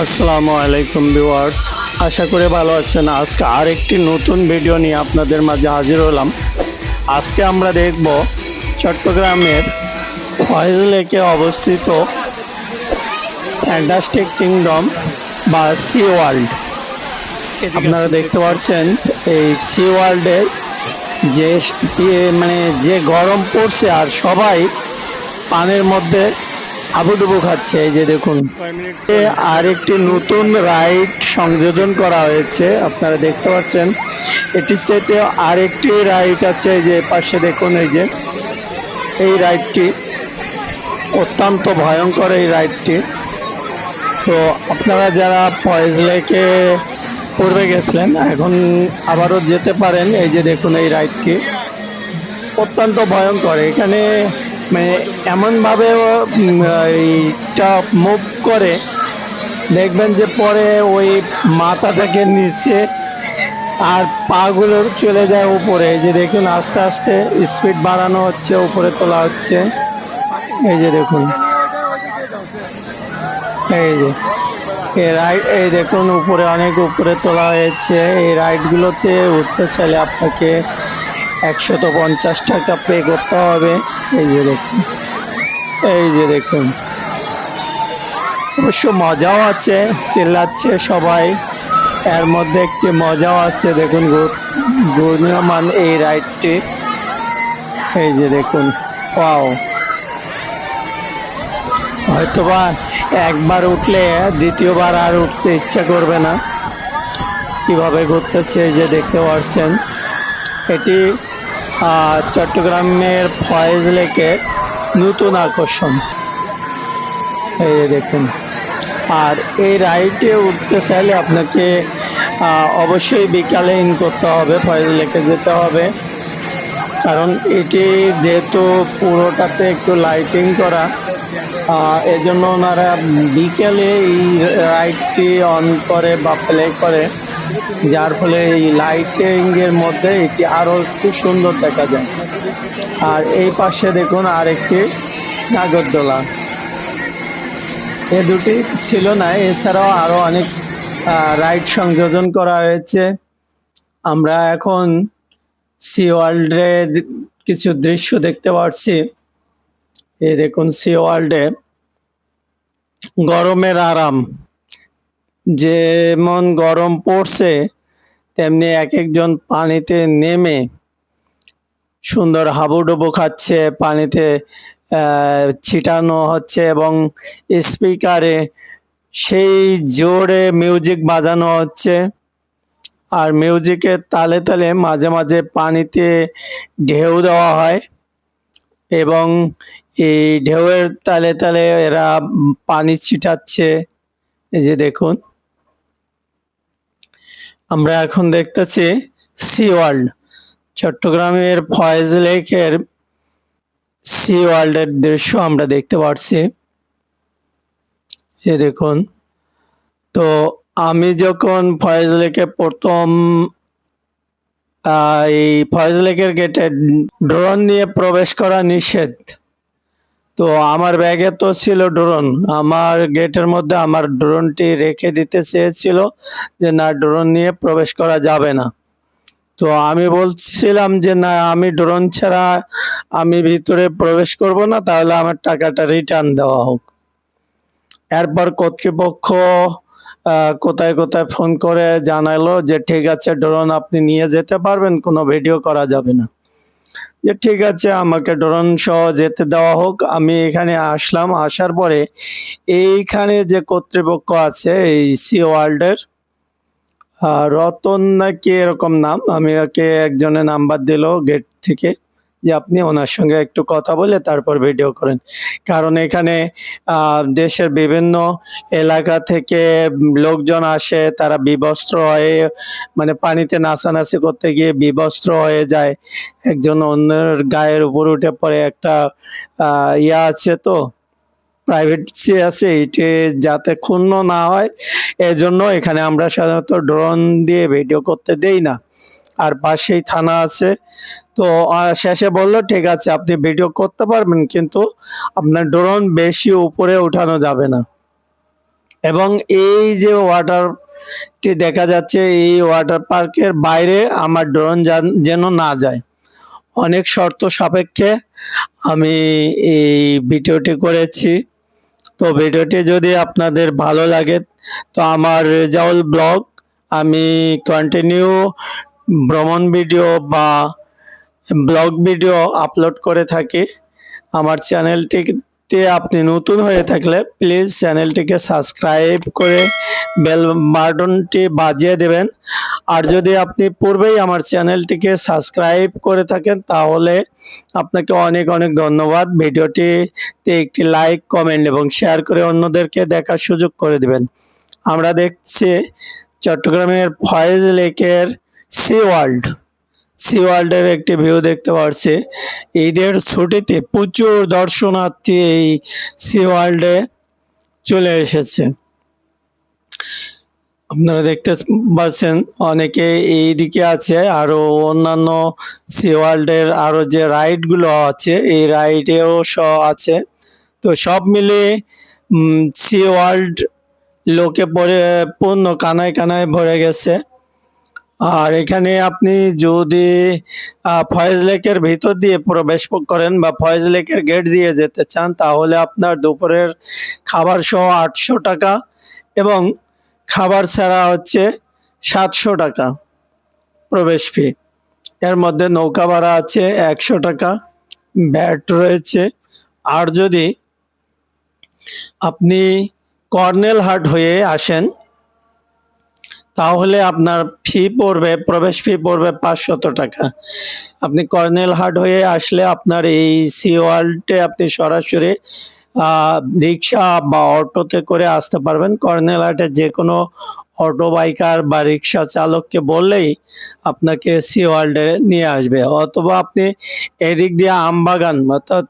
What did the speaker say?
আসসালামু আলাইকুম ভিউয়ার্স, আশা করে ভালো আছেন। আজকে আরেকটি নতুন ভিডিও নিয়ে আপনাদের মাঝে হাজির হলাম। আজকে আমরা দেখব চট্টগ্রামের ফয়েজ লেকে অবস্থিত ফ্যান্টাস্টিক কিংডম বা সি ওয়ার্ল্ড। আপনারা দেখতে পাচ্ছেন এই সি ওয়ার্ল্ডের যে ইয়ে মানে যে গরম পড়ছে আর সবাই পানের মধ্যে আবুডুবু খাচ্ছে এই যে দেখুন। এ আর একটি নতুন রাইড সংযোজন করা হয়েছে আপনারা দেখতে পাচ্ছেন। এটির চাইতে আরেকটি রাইড আছে এই যে পাশে দেখুন এই যে। এই রাইডটি অত্যন্ত ভয়ঙ্কর এই রাইডটি। তো আপনারা যারা পয়েজ লেকে পূর্বে গেছিলেন, এখন আবারও যেতে পারেন। এই যে দেখুন, এই রাইডটি অত্যন্ত ভয়ঙ্কর। এখানে মানে এমনভাবে এইটা মুভ করে, দেখবেন যে পরে ওই মাথা থেকে নিচে আর পাগুলো চলে যায় উপরে। এই যে দেখুন, আস্তে আস্তে স্পিড বাড়ানো হচ্ছে, উপরে তোলা হচ্ছে। এই যে দেখুন, এই যে এই রাইড, এই দেখুন, উপরে অনেক উপরে তোলা হয়েছে। এই রাইডগুলোতে উঠতে চাইলে আপনাকে একশত পঞ্চাশ টাকা পে করতে হবে। এই যে দেখুন, এই যে দেখুন। অবশ্য মজাও আছে, চিল্লাচ্ছে সবাই। এর মধ্যে একটি মজাও আছে, দেখুন ঘূর- এই রাইডটি। এই যে দেখুন পাও হয়তোবা একবার উঠলে দ্বিতীয়বার আর উঠতে ইচ্ছা করবে না। কীভাবে ঘুরতেছে যে দেখতে পাচ্ছেন, এটি চট্টগ্রামের ফয়েজ লেকের নতুন আকর্ষণ। এই দেখুন, আর এই রাইডে উঠতে চাইলে আপনাকে অবশ্যই বিকালে ইন করতে হবে, ফয়েজ লেকে যেতে হবে। কারণ এটি যেহেতু পুরোটাতে একটু লাইটিং করা আহ, এজন্য ওনারা বিকেলে এই রাইডটি অন করে বা প্লে করে যার ফলে এই লাইটিং এর মধ্যে এটি আরও একটু সুন্দর দেখা যায়। আর এই পাশে দেখুন আরেকটি নাগরদোলা। এ দুটি ছিল না এছাড়াও আরও অনেক রাইড সংযোজন করা হয়েছে। আমরা এখন সি ওয়ার্ল্ডে কিছু দৃশ্য দেখতে পাচ্ছি এই দেখুন, সি ওয়ার্ল্ডে গরমের আরাম। যেমন গরম পড়ছে, তেমনি এক একজন পানিতে নেমে সুন্দর হাবুডুবু খাচ্ছে, পানিতে ছিটানো হচ্ছে এবং স্পিকারে সেই জোরে মিউজিক বাজানো হচ্ছে। আর মিউজিকের তালে তালে মাঝে মাঝে পানিতে ঢেউ দেওয়া হয়। এবং এই ঢেউয়ের তালে তালে এরা পানি ছিটাচ্ছে। এই যে দেখুন। আমরা এখন দেখতেছি সি ওয়ার্ল্ড চট্টগ্রামের ফয়েজ লেকের সি ওয়ার্ল্ডের দৃশ্য আমরা দেখতে পাচ্ছি এই দেখুন। তো আমি যখন ফয়েজ লেকে প্রথম এই ফয়েজ লেকের গেটে ড্রোন নিয়ে প্রবেশ করা নিষেধ। তো আমার ব্যাগে তো ছিল ড্রোন আমার গেটের মধ্যে আমার ড্রোনটি রেখে দিতে চেয়েছিল যে, না ড্রোন নিয়ে প্রবেশ করা যাবে না। তো আমি বলছিলাম যে, না, আমি ড্রোন ছাড়া আমি ভিতরে প্রবেশ করব না, তাহলে আমার টাকাটা রিটার্ন দেওয়া হোক। এরপর কর্তৃপক্ষ কোথায় কোথায় ফোন করে জানালো যে ঠিক আছে, ড্রোন আপনি নিয়ে যেতে পারবেন, কোনো ভিডিও করা যাবে না। যে ঠিক আছে, আমাকে ড্রোন সহ যেতে দেওয়া হোক, আমি এখানে আসলাম, আসার পরে এইখানে যে কর্তৃপক্ষ আছে, এই সি ওয়ার্ল্ডের রতন নাকি এরকম নাম, আমি ওকে একজনের নাম্বার দিল গেট থেকে। যে আপনি ওনার সঙ্গে একটু কথা বলে তারপর ভিডিও করেন। কারণ এখানে দেশের বিভিন্ন এলাকা থেকে লোকজন আসে, তারা বিবস্ত্র হয়ে মানে পানিতে নাচানাচি করতে গিয়ে বিবস্ত্র হয়ে যায়। একজন অন্যের গায়ের উপর উঠে পড়ে একটা ইয়া আছে তো প্রাইভেসি আছে, এটি যাতে ক্ষুণ্ণ না হয়, এজন্য এখানে আমরা সাধারণত ড্রোন দিয়ে ভিডিও করতে দেই না। আর পাশেই থানা আছে। তো শেষে বলল, ঠিক আছে, আপনি ভিডিও করতে পারবেন, কিন্তু আপনার ড্রোন বেশি উপরে উঠানো যাবে না। এবং এই যে ওয়াটারটি দেখা যাচ্ছে, এই ওয়াটার পার্কের বাইরে আমার ড্রোন যেন না যায়। অনেক শর্ত সাপেক্ষে আমি এই ভিডিওটি করেছি। তো, ভিডিওটি যদি আপনাদের ভালো লাগে, তো আমার রেজাউল ব্লগ আমি কন্টিনিউ ভ্রমণ ভিডিও বা ব্লগ ভিডিও আপলোড করে থাকি। আমার চ্যানেলটিতে আপনি নতুন হয়ে থাকলে প্লিজ চ্যানেলটিকে সাবস্ক্রাইব করে বেল বাটনটি বাজিয়ে দেবেন। আর যদি আপনি পূর্বেই আমার চ্যানেলটিকে সাবস্ক্রাইব করে থাকেন, তাহলে আপনাকে অনেক অনেক ধন্যবাদ। ভিডিওটিতে একটি লাইক কমেন্ট এবং শেয়ার করে অন্যদেরকে দেখার সুযোগ করে দেবেন। আমরা দেখছি চট্টগ্রামের ফয়েজ লেকের সি ওয়ার্ল্ড। সি ওয়ার্ল্ডের একটি ভিউ দেখতে পাচ্ছি ঈদের ছুটিতে প্রচুর দর্শনার্থী এই সি ওয়ার্ল্ডে চলে এসেছে। আপনারা দেখতে পাচ্ছেন অনেকে এই দিকে আছে আরও অন্যান্য সি ওয়ার্ল্ডের আরও যে রাইডগুলো আছে, এই রাইডেও সহ আছে। তো সব মিলে সি ওয়ার্ল্ড লোকে পরে পূর্ণ কানায় কানায় ভরে গেছে। আর এখানে আপনি যদি ফয়েজ লেকের ভিতর দিয়ে প্রবেশ করেন বা ফয়েজ লেকের গেট দিয়ে যেতে চান, তাহলে আপনার দুপুরের খাবার সহ আটশো টাকা এবং খাবার ছাড়া হচ্ছে সাতশো টাকা প্রবেশ ফি এর মধ্যে নৌকা ভাড়া আছে একশো টাকা, ব্যাট রয়েছে। আর যদি আপনি কর্নেল হাট হয়ে আসেন তাহলে আপনার ফি পড়বে, প্রবেশ ফি পড়বে পাঁচশত টাকা। আপনি কর্নেল হাট হয়ে আসলে আপনার এই সি ওয়ার্ল্ডে আপনি সরাসরি রিক্সা বা অটোতে করে আসতে পারবেন। কর্নেল হাটে যে কোনো অটো, বাইকার বা রিক্সা চালককে বললেই আপনাকে সি ওয়ার্ল্ডে নিয়ে আসবে। অথবা আপনি এদিক দিয়ে আমবাগান, অর্থাৎ